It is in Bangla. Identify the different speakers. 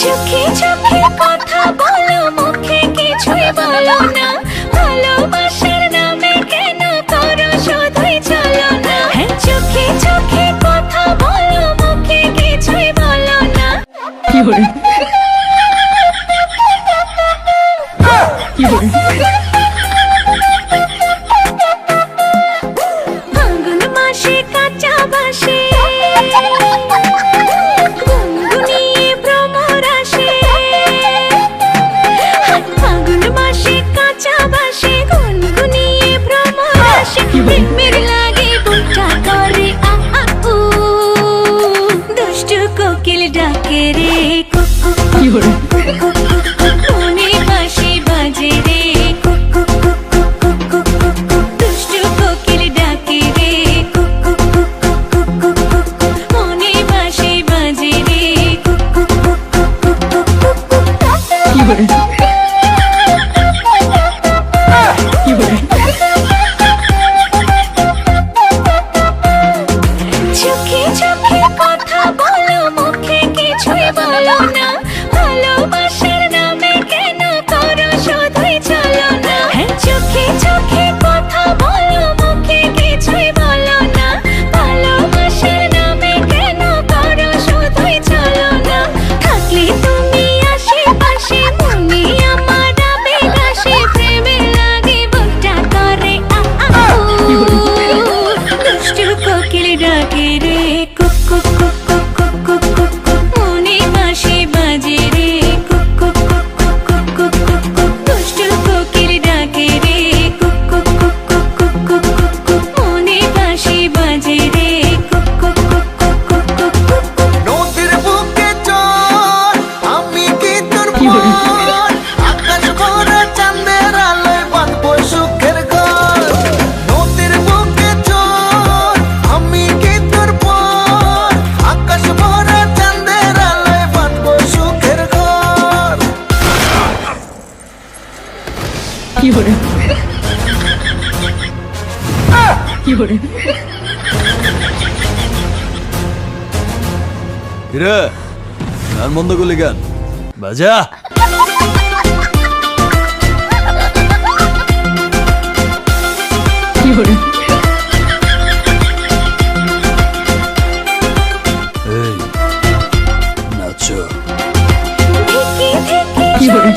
Speaker 1: চোখে চোখে কথা বলো মুখে কিছুই বলো না। ভালোবাসার নামে কেন করো শুধুই চলো না। হ্যাঁ। চোখে চোখে কথা বলো মুখে কিছুই বলো না।
Speaker 2: কি বলে? কি
Speaker 1: বলে? বসে কাঁচা বাসে। গুনগুনিয়ে ভ্রমর আসে। ফাগুন মাসে কাঁচা বাসে। গুনগুনিয়ে ভ্রমর আসে। মেঘ লাগে বুটা করে আহু দুষ্টু কোকিল ডাকে চোখে চোখে কথা বলো মুখে কিছুই বলো না। কি করে কি করে কিরে?
Speaker 3: গান বন্ধ করলি গান বাজা?
Speaker 2: কি
Speaker 1: করে
Speaker 2: কি
Speaker 1: করে